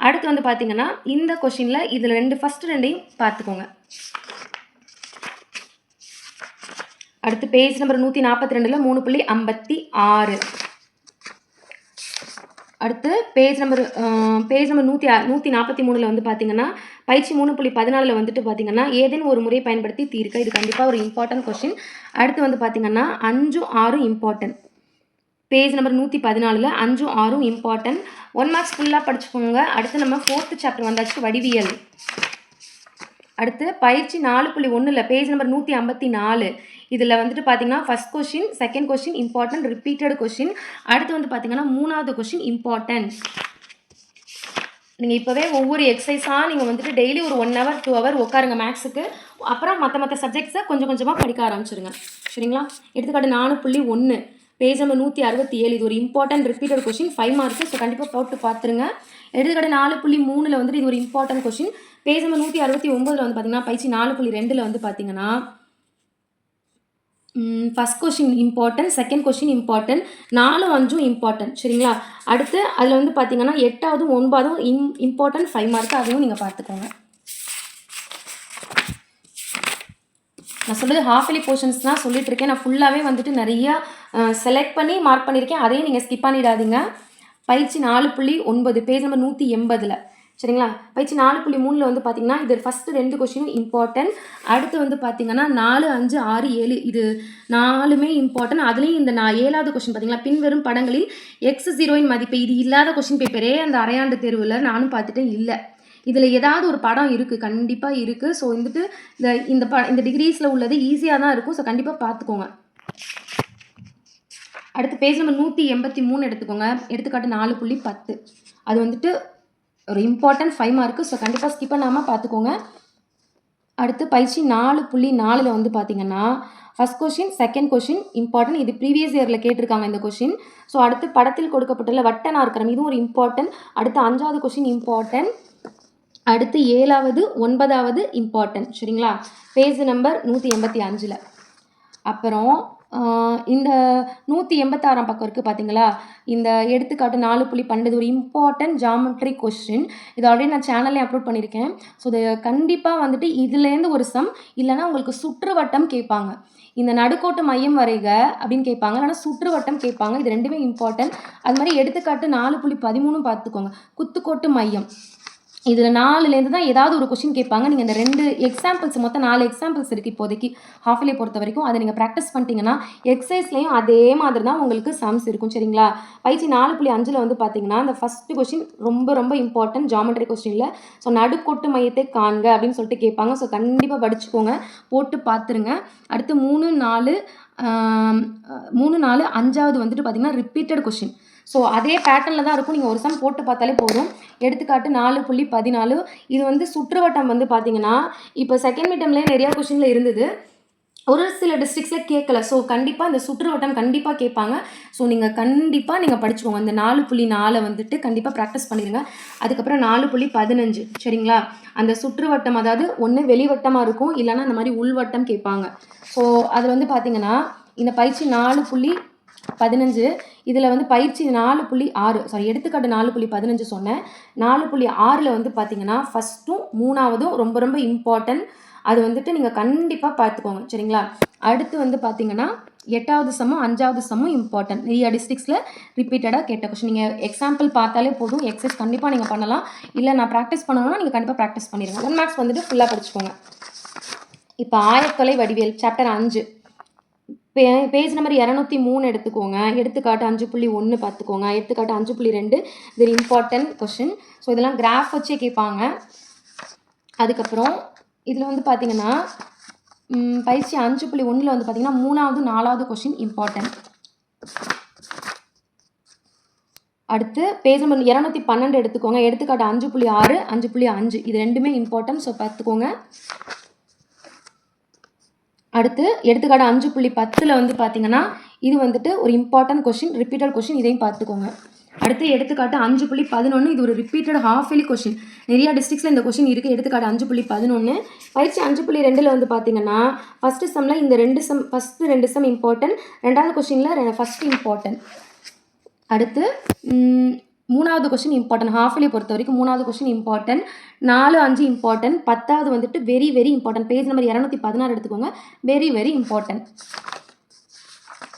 அடுத்து வந்து பார்த்தீங்கன்னா இந்த கொஷினில் இதில் ரெண்டு ஃபஸ்ட்டு ரெண்டையும் பார்த்துக்கோங்க அடுத்து பேஜ் நம்பர் நூற்றி நாற்பத்தி ரெண்டில் மூணு புள்ளி ஐம்பத்தி ஆறு. அடுத்து பேஜ் நம்பர் பேஜ் நம்பர் நூற்றி நூற்றி நாற்பத்தி மூணில் வந்து பார்த்தீங்கன்னா பயிற்சி மூணு புள்ளி பதினாலில் வந்துட்டு பார்த்தீங்கன்னா ஏதேனும் ஒரு முறை பயன்படுத்தி தீர்க்க. இது கண்டிப்பாக ஒரு இம்பார்ட்டன்ட் கொஷின் அடுத்து வந்து பார்த்தீங்கன்னா அஞ்சும் ஆறும் இம்பார்ட்டன்ட் பேஜ் நம்பர் நூற்றி பதினாலில் அஞ்சும் ஆறும் இம்பார்ட்டன்ட் ஒன் மார்க்ஸ் ஃபுல்லாக படிச்சுக்கோங்க. அடுத்து நம்ம ஃபோர்த்து சாப்டர் வந்தாச்சு வடிவியல். அடுத்து பயிற்சி நாலு புள்ளி ஒன்றில் பேஜ் நம்பர் நூற்றி ஐம்பத்தி நாலு இதில் வந்துட்டு பார்த்தீங்கன்னா first question second question important repeated question அடுத்து வந்து பார்த்தீங்கன்னா மூணாவது கொஷின் இம்பார்ட்டன்ட் நீங்கள் இப்போவே ஒவ்வொரு எக்ஸசைஸாக நீங்கள் வந்துட்டு டெய்லி ஒரு ஒன் ஹவர் டூ ஹவர் உட்காருங்க மேக்ஸுக்கு அப்புறம் மற்ற மற்ற சப்ஜெக்ட்ஸை கொஞ்சம் கொஞ்சமாக படிக்க ஆரம்பிச்சிருங்க. சரிங்களா? எடுத்துக்காட்டு நாலு புள்ளி ஒன்று பேஜ் நம்பர் நூற்றி அறுபத்தி ஏழு இது ஒரு important repeated question five marks so கண்டிப்பாக போட்டு பார்த்துருங்க. எடுத்துக்காட்டு நாலு புள்ளி மூணில் வந்துட்டு இது ஒரு இம்பார்ட்டன்ட் கொஷின் பேஜ் நம்பர் நூற்றி அறுபத்தி ஒம்பதில் வந்து பார்த்தீங்கன்னா பயிற்சி நாலு புள்ளி ரெண்டில் வந்து பார்த்தீங்கன்னா first question important second question important நாலும் அஞ்சும் இம்பார்ட்டன்ட் சரிங்களா? அடுத்து அதில் வந்து பார்த்தீங்கன்னா எட்டாவதும் ஒன்பதும் இம் இம்பார்ட்டன்ட் ஃபைவ் மார்க் அதையும் நீங்கள் பார்த்துக்கோங்க. நான் சொல்கிறது ஹாஃப் போர்ஷன்ஸ் தான் சொல்லிட்டு இருக்கேன் நான் ஃபுல்லாகவே வந்துட்டு நிறையா செலக்ட் பண்ணி மார்க் பண்ணியிருக்கேன். அதையும் நீங்கள் ஸ்கிப் பண்ணிடாதீங்க. பயிற்சி நாலு புள்ளி ஒன்பது பேஜ் நம்பர் நூற்றி எண்பதில். சரிங்களா? பயிற்சி நாலு புள்ளி மூணில் வந்து பார்த்தீங்கன்னா இது ஃபஸ்ட்டு ரெண்டு கொஷினும் இம்பார்ட்டன்ட் அடுத்து வந்து பார்த்தீங்கன்னா நாலு அஞ்சு ஆறு ஏழு இது நாலுமே இம்பார்ட்டன்ட் அதுலேயும் இந்த நான் ஏழாவது கொஷின் பார்த்தீங்களா பின்வரும் படங்களில் எக்ஸ் ஜீரோயின் மதிப்பு இது இல்லாத கொஷின் பேப்பரே அந்த அரையாண்டு தேர்வில் நானும் பார்த்துட்டேன் இல்லை. இதில் ஏதாவது ஒரு படம் இருக்குது கண்டிப்பாக இருக்குது ஸோ வந்துட்டு இந்த இந்த ப இந்த டிகிரிஸில் உள்ளது ஈஸியாக தான் இருக்கும். ஸோ கண்டிப்பாக பார்த்துக்கோங்க அடுத்து பேஜ் நம்பர் நூற்றி எண்பத்தி மூணு எடுத்துக்கோங்க. எடுத்துக்காட்டு நாலு புள்ளி பத்து. அது வந்துட்டு ஒரு இம்பார்ட்டன்ட் ஃபைவ் மார்க்கு ஸோ கண்டிப்பாக ஸ்கிப் பண்ணாமல் பார்த்துக்கோங்க அடுத்து பயிற்சி நாலு புள்ளி நாலில் வந்து பார்த்தீங்கன்னா first question second question important இது ப்ரீவியஸ் இயரில் கேட்டிருக்காங்க இந்த கொஷின் ஸோ அடுத்து படத்தில் கொடுக்கப்பட்டுள்ள வட்ட நாற்கரம் இதுவும் ஒரு இம்பார்ட்டன்ட் அடுத்து அஞ்சாவது கொஷின் இம்பார்ட்டன்ட் அடுத்து ஏழாவது ஒன்பதாவது இம்பார்ட்டன்ட் சரிங்களா? பேஜ் நம்பர் நூற்றி எண்பத்தி அஞ்சில். அப்புறம் இந்த நூற்றி எண்பத்தாறாம் பக்கம் இருக்குது பார்த்தீங்களா இந்த எடுத்துக்காட்டு நாலு புள்ளி பன்னெண்டு ஒரு இம்பார்ட்டன்ட் ஜாமெட்ரி கொஸ்டின் இது ஆல்ரெடி நான் சேனல்லே அப்லோட் பண்ணியிருக்கேன் ஸோ இது கண்டிப்பாக வந்துட்டு இதுலேருந்து ஒரு சம் இல்லைன்னா உங்களுக்கு சுற்றுவட்டம் கேட்பாங்க. இந்த நடுக்கோட்டு மையம் வரைக அப்படின்னு கேட்பாங்க. இல்லைன்னா சுற்றுவட்டம் கேட்பாங்க. இது ரெண்டுமே இம்பார்ட்டன்ட் அது மாதிரி எடுத்துக்காட்டு நாலு புள்ளி பதிமூணும் பார்த்துக்கோங்க. குத்துக்கோட்டு மையம். இதில் நாலுலேருந்து தான் ஏதாவது ஒரு கொஷின் கேட்பாங்க. நீங்கள் இந்த ரெண்டு எக்ஸாம்பிள்ஸ் மொத்தம் நாலு எக்ஸாம்பிள்ஸ் இருக்குது இப்போதைக்கு ஹாஃப் இயர்லி பொறுத்த வரைக்கும். அதை நீங்கள் ப்ராக்டிஸ் பண்ணிட்டீங்கன்னா எக்ஸசைஸ்லேயும் அதே மாதிரி தான் உங்களுக்கு சம்ஸ் இருக்கும். சரிங்களா? பயிற்சி நாலு புள்ளி அஞ்சில் வந்து பார்த்தீங்கன்னா அந்த ஃபஸ்ட்டு கொஷின் ரொம்ப ரொம்ப இம்பார்ட்டன்ட் ஜாமெட்ரி கொஸ்டினில் ஸோ நடுக்கோட்டு மையத்தை காண்க அப்படின்னு சொல்லிட்டு கேட்பாங்க. ஸோ கண்டிப்பாக படிச்சுக்கோங்க. போட்டு பார்த்துருங்க அடுத்து மூணு நாலு மூணு நாலு அஞ்சாவது வந்துட்டு பார்த்தீங்கன்னா ரிப்பீட்டட் கொஷின் ஸோ அதே பேட்டர்னில் தான் இருக்கும். நீங்கள் ஒரு சம் போட்டு பார்த்தாலே போதும். எடுத்துக்காட்டு நாலு புள்ளி பதினாலு. இது வந்து சுற்றுவட்டம் வந்து பார்த்தீங்கன்னா இப்போ செகண்ட் மீட்டம்லேயே நிறையா கொஷினில் இருந்தது. ஒரு சில டிஸ்ட்ரிக்ஸில் கேட்கல. ஸோ கண்டிப்பாக இந்த சுற்றுவட்டம் கண்டிப்பாக கேட்பாங்க. ஸோ நீங்கள் கண்டிப்பாக நீங்கள் படிச்சுக்கோங்க. இந்த நாலு புள்ளி நாலை வந்துட்டு கண்டிப்பாக ப்ராக்டிஸ் பண்ணிடுங்க. அதுக்கப்புறம் நாலு புள்ளி பதினஞ்சு. சரிங்களா? அந்த சுற்றுவட்டம் அதாவது ஒன்று வெளிவட்டமாக இருக்கும். இல்லைன்னா அந்த மாதிரி உள்வட்டம் கேட்பாங்க. ஸோ அதில் வந்து பார்த்தீங்கன்னா இந்த பயிற்சி நாலு புள்ளி பதினஞ்சு. இதில் வந்து பயிற்சி நாலு புள்ளி ஆறு சாரி எடுத்துக்காட்டு நாலு புள்ளி பதினஞ்சு சொன்னேன். நாலு புள்ளி ஆறில் வந்து பார்த்தீங்கன்னா ஃபஸ்ட்டும் மூணாவதும் ரொம்ப ரொம்ப இம்பார்ட்டன்ட் அது வந்துட்டு நீங்கள் கண்டிப்பாக பார்த்துக்கோங்க சரிங்களா? அடுத்து வந்து பார்த்தீங்கன்னா எட்டாவது சமம் அஞ்சாவது சமம் இம்பார்ட்டன்ட் நிறைய டிஸ்ட்ரிக்ஸில் ரிப்பீட்டடாக கேட்ட கொஷின் நீங்கள் எக்ஸாம்பிள் பார்த்தாலே போதும். எக்ஸசைஸ் கண்டிப்பாக நீங்கள் பண்ணலாம். இல்லை நான் ப்ராக்டிஸ் பண்ணணும்னா நீங்கள் கண்டிப்பாக ப்ராக்டிஸ் பண்ணிடுங்க ஒன் மேக்ஸ் வந்துட்டு ஃபுல்லாக படிச்சுக்கோங்க. இப்போ ஆயத்தொலை வடிவியல் சாப்டர் அஞ்சு. பே பேஜ் நம்பர் இரநூத்தி மூணு எடுத்துக்கோங்க. எடுத்துக்காட்டு அஞ்சு புள்ளி ஒன்று பார்த்துக்கோங்க. எடுத்துக்காட்டு அஞ்சு புள்ளி ரெண்டு. இது இம்பார்ட்டன்ட் கொஷின் ஸோ இதெல்லாம் கிராஃப் வச்சே கேட்பாங்க. அதுக்கப்புறம் இதில் வந்து பார்த்தீங்கன்னா பயிற்சி அஞ்சு புள்ளி ஒன்றில் வந்து பார்த்தீங்கன்னா மூணாவது நாலாவது கொஷின் இம்பார்ட்டன்ட் அடுத்து பேஜ் நம்பர் இரநூத்தி பன்னெண்டு எடுத்துக்கோங்க. எடுத்துக்காட்டு அஞ்சு புள்ளி ஆறு அஞ்சு புள்ளி அஞ்சு. இது ரெண்டுமே இம்பார்ட்டன்ட் ஸோ பார்த்துக்கோங்க. அடுத்து எடுத்துக்காட்டு அஞ்சு புள்ளி பத்தில் வந்து பார்த்தீங்கன்னா இது வந்துட்டு ஒரு இம்பார்ட்டன்ட் கொஷின் ரிப்பீட்டட் கொஷின் இதையும் பார்த்துக்கோங்க. அடுத்து எடுத்துக்காட்டு அஞ்சு புள்ளி பதினொன்று இது ஒரு ரிப்பீட்டட் ஹாஃப் எலி கொஷின் நிறையா டிஸ்ட்ரிக்ஸில் இந்த கொஷின் இருக்குது எடுத்துக்காட்டு அஞ்சு புள்ளி பதினொன்று பயிற்சி அஞ்சு புள்ளி ரெண்டில் வந்து பார்த்தீங்கன்னா ஃபஸ்ட்டு சம்மில் இந்த ரெண்டு சம் ஃபஸ்ட்டு ரெண்டு சம் இம்பார்ட்டன்ட் ரெண்டாவது கொஷினில் ஃபஸ்ட்டு இம்பார்ட்டன்ட் அடுத்து மூணாவது கொஷின் இம்பார்ட்டன்ட் ஹாஃப் இயர்லி பொறுத்த வரைக்கும் மூணாவது கொஷின் இம்பார்ட்டன்ட் நாலு அஞ்சு இம்பார்ட்டன்ட் பத்தாவது வந்துட்டு very very important page number இரநூத்தி பதினாறு எடுத்துக்கோங்க. வெரி வெரி இம்பார்ட்டன்ட்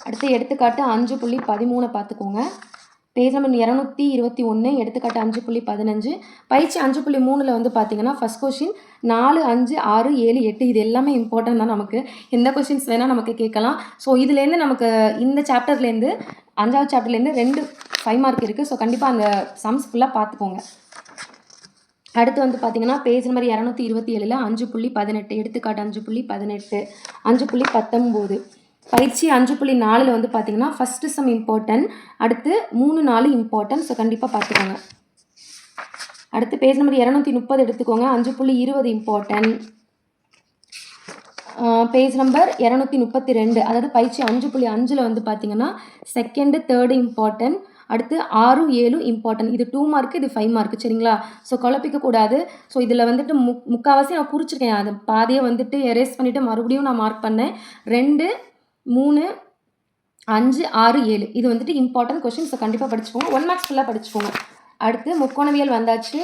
அடுத்து எடுத்துக்காட்டு அஞ்சு புள்ளி பதிமூணை பார்த்துக்கோங்க. பேஜ் நம்பர் இரநூத்தி இருபத்தி ஒன்று எடுத்துக்காட்டு அஞ்சு புள்ளி பதினஞ்சு. பயிற்சி அஞ்சு புள்ளி மூணில் வந்து பார்த்தீங்கன்னா ஃபஸ்ட் கொஷின் நாலு அஞ்சு ஆறு ஏழு எட்டு இது எல்லாமே இம்பார்ட்டன்ட் தான் நமக்கு. எந்த கொஷின்ஸ் வேணால் நமக்கு கேட்கலாம். ஸோ இதுலேருந்து நமக்கு இந்த சாப்டர்லேருந்து அஞ்சாவது சாப்டர்லேருந்து ரெண்டு ஃபைவ் மார்க் இருக்குது ஸோ கண்டிப்பாக அந்த சம்ஸ் ஃபுல்லாக பார்த்துக்கோங்க அடுத்து வந்து பார்த்தீங்கன்னா பேஜ் நம்பர் இரநூத்தி இருபத்தி ஏழில் அஞ்சு புள்ளி பதினெட்டு எடுத்துக்காட்டு அஞ்சு புள்ளி பதினெட்டு அஞ்சு புள்ளி பத்தொம்போது பயிற்சி அஞ்சு புள்ளி நாலில் வந்து பார்த்தீங்கன்னா ஃபஸ்ட்டு சம் இம்பார்ட்டன்ட் அடுத்து மூணு நாலு இம்பார்ட்டன்ட் ஸோ கண்டிப்பாக பார்த்துக்கோங்க அடுத்து பேஜ் நம்பர் இரநூத்தி முப்பது எடுத்துக்கோங்க. அஞ்சு புள்ளி இருபது இம்பார்ட்டன்ட் பேஜ் நம்பர் இரநூத்தி முப்பத்தி ரெண்டு. அதாவது பயிற்சி அஞ்சு புள்ளி அஞ்சில் வந்து பார்த்தீங்கன்னா செகண்டு தேர்டு இம்பார்ட்டன்ட் அடுத்து ஆறு ஏழு இம்பார்ட்டன்ட் இது டூ மார்க்கு இது ஃபைவ் மார்க்கு சரிங்களா? ஸோ குழப்பிக்கக்கூடாது ஸோ இதில் வந்துட்டு முக் முக்கால்வாசி நான் குறிச்சிருக்கேன். அது பாதியை வந்துட்டு எரேஸ் பண்ணிவிட்டு மறுபடியும் நான் மார்க் பண்ணேன். ரெண்டு மூணு அஞ்சு ஆறு ஏழு. இது வந்துட்டு இம்பார்ட்டன்ட் கொஷின் ஸோ கண்டிப்பாக படிச்சுக்கோங்க. ஒன் மார்க்ஸ் ஃபுல்லாக படிச்சுக்கோங்க. அடுத்து முக்கோணவியல் வந்தாச்சு.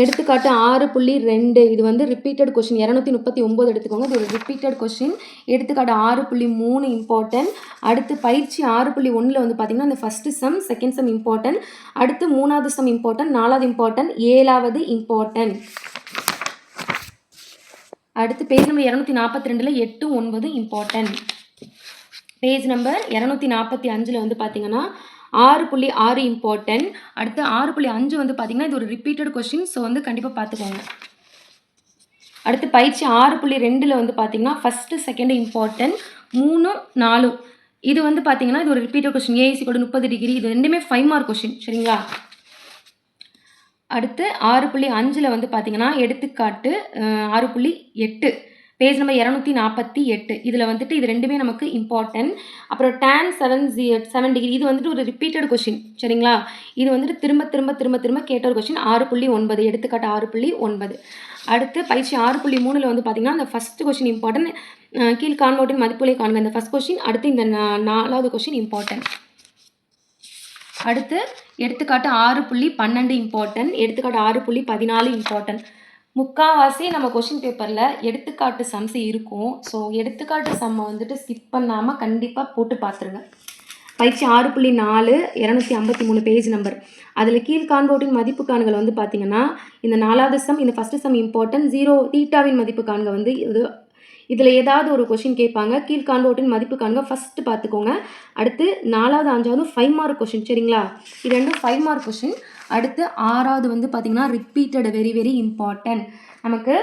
எடுத்துக்காட்டு ஆறு புள்ளி ரெண்டு. இது வந்து ரிப்பீட்டட் கொஷின் இரநூத்தி முப்பத்தி ஒம்பது எடுத்துக்கோங்க. இது ஒரு ரிப்பீட்டட் கொஷின் எடுத்துக்காட்டு ஆறு புள்ளி மூணு இம்பார்ட்டன்ட் அடுத்து பயிற்சி ஆறு புள்ளி ஒன்றில் வந்து பார்த்திங்கன்னா இந்த first sum second sum important அடுத்து மூணாவது சம் இம்பார்ட்டன்ட் நாலாவது இம்பார்ட்டன்ட் ஏழாவது இம்பார்ட்டன்ட் அடுத்து பேஜ் நம்பர் இரநூத்தி நாற்பத்தி ரெண்டில் எட்டு ஒன்பது இம்பார்ட்டன்ட் பேஜ் நம்பர் இரநூத்தி நாற்பத்தி அஞ்சில் வந்து பார்த்திங்கன்னா ஆறு புள்ளி ஆறு இம்பார்ட்டன்ட் அடுத்து ஆறு புள்ளி அஞ்சு வந்து பார்த்தீங்கன்னா இது ஒரு ரிப்பீட்டட் கொஷின் ஸோ வந்து கண்டிப்பாக பார்த்துக்கோங்க அடுத்து பயிற்சி ஆறு புள்ளி ரெண்டில் வந்து பார்த்தீங்கன்னா ஃபஸ்ட்டு செகண்டு இம்பார்ட்டன்ட் மூணு நாலும் இது வந்து பார்த்தீங்கன்னா இது ஒரு ரிப்பீட்டட் கொஷின் ஏஐசி கூட முப்பது டிகிரி இது ரெண்டுமே ஃபைவ் மார்க் கொஷின் சரிங்களா? அடுத்து ஆறு புள்ளி அஞ்சில் வந்து பார்த்தீங்கன்னா எடுத்துக்காட்டு ஆறு புள்ளி எட்டு. பேஜ் நம்பர் இரநூத்தி நாற்பத்தி எட்டு. இதில் வந்துட்டு இது ரெண்டுமே நமக்கு இம்பார்ட்டன்ட் அப்புறம் tan seven G seven degree இது வந்துட்டு ஒரு ரிப்பீட்டட் கொஷின் சரிங்களா? இது வந்துட்டு திரும்ப திரும்ப திரும்ப திரும்ப கேட்ட ஒரு கொஷின் ஆறு புள்ளி ஒன்பது. எடுத்துக்காட்டு ஆறு புள்ளி ஒன்பது. அடுத்து பயிற்சி ஆறு புள்ளி மூணில் வந்து பார்த்தீங்கன்னா அந்த ஃபஸ்ட் கொஷின் இம்பார்ட்டன்ட் கீழ் காண்போட்டின் மதிப்புகளை காண்க இந்த ஃபஸ்ட் கொஷின் அடுத்து இந்த நாலாவது கொஷின் இம்பார்ட்டன்ட் அடுத்து எடுத்துக்காட்டு ஆறு புள்ளி பன்னெண்டு இம்பார்ட்டன்ட் எடுத்துக்காட்டு ஆறு புள்ளி பதினாலு இம்பார்ட்டன்ட் முக்கால்வாசி நம்ம கொஷின் பேப்பரில் எடுத்துக்காட்டு சம்ஸ் இருக்கும். ஸோ எடுத்துக்காட்டு சம்மை வந்துட்டு ஸ்கிப் பண்ணாமல் கண்டிப்பாக போட்டு பார்த்துருங்க பயிற்சி ஆறு புள்ளி நாலு இரநூத்தி ஐம்பத்தி மூணு பேஜ் நம்பர் அதில் கீழ் காண்போட்டின் மதிப்பு காண்கள் வந்து பார்த்தீங்கன்னா இந்த நாலாவது சம் இந்த ஃபஸ்ட்டு சம் இம்பார்ட்டன்ட் ஜீரோ தீட்டாவின் மதிப்பு காண்க வந்து இது இதில் ஏதாவது ஒரு கொஷின் கேட்பாங்க. கீழ்காண்போட்டின் மதிப்பு காண்க ஃபஸ்ட்டு பார்த்துக்கோங்க அடுத்து நாலாவது அஞ்சாவது ஃபைவ் மார்க் கொஷின் சரிங்களா? இது ரெண்டும் ஃபைவ் மார்க் கொஷின் அடுத்து ஆறாவது வந்து பார்த்திங்கன்னா ரிப்பீட்டட் வெரி வெரி இம்பார்ட்டன்ட் நமக்கு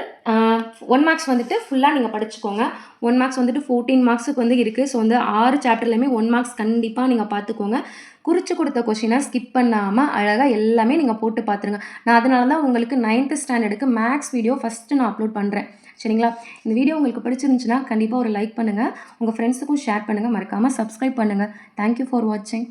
ஒன் மார்க்ஸ் வந்துட்டு ஃபுல்லாக நீங்கள் படிச்சுக்கோங்க. ஒன் மார்க்ஸ் வந்துட்டு ஃபோர்டீன் மார்க்ஸுக்கு வந்து இருக்குது ஸோ வந்து ஆறு சாப்டர்லையுமே ஒன் மார்க்ஸ் கண்டிப்பாக நீங்கள் பார்த்துக்கோங்க குறித்து கொடுத்த கொஷினை ஸ்கிப் பண்ணாமல் அழகாக எல்லாமே நீங்கள் போட்டு பார்த்துருங்க நான் அதனால தான் உங்களுக்கு நைன்த்து ஸ்டாண்டர்டுக்கு மேக்ஸ் வீடியோ ஃபஸ்ட்டு நான் அப்லோட் பண்ணுறேன் சரிங்களா? இந்த வீடியோ உங்களுக்கு பிடிச்சிருந்துச்சுன்னா கண்டிப்பாக ஒரு லைக் பண்ணுங்கள் உங்கள் ஃப்ரெண்ட்ஸுக்கும் ஷேர் பண்ணுங்கள் மறக்காமல் சப்ஸ்கிரைப் பண்ணுங்கள் தேங்க்யூ ஃபார் வாட்சிங்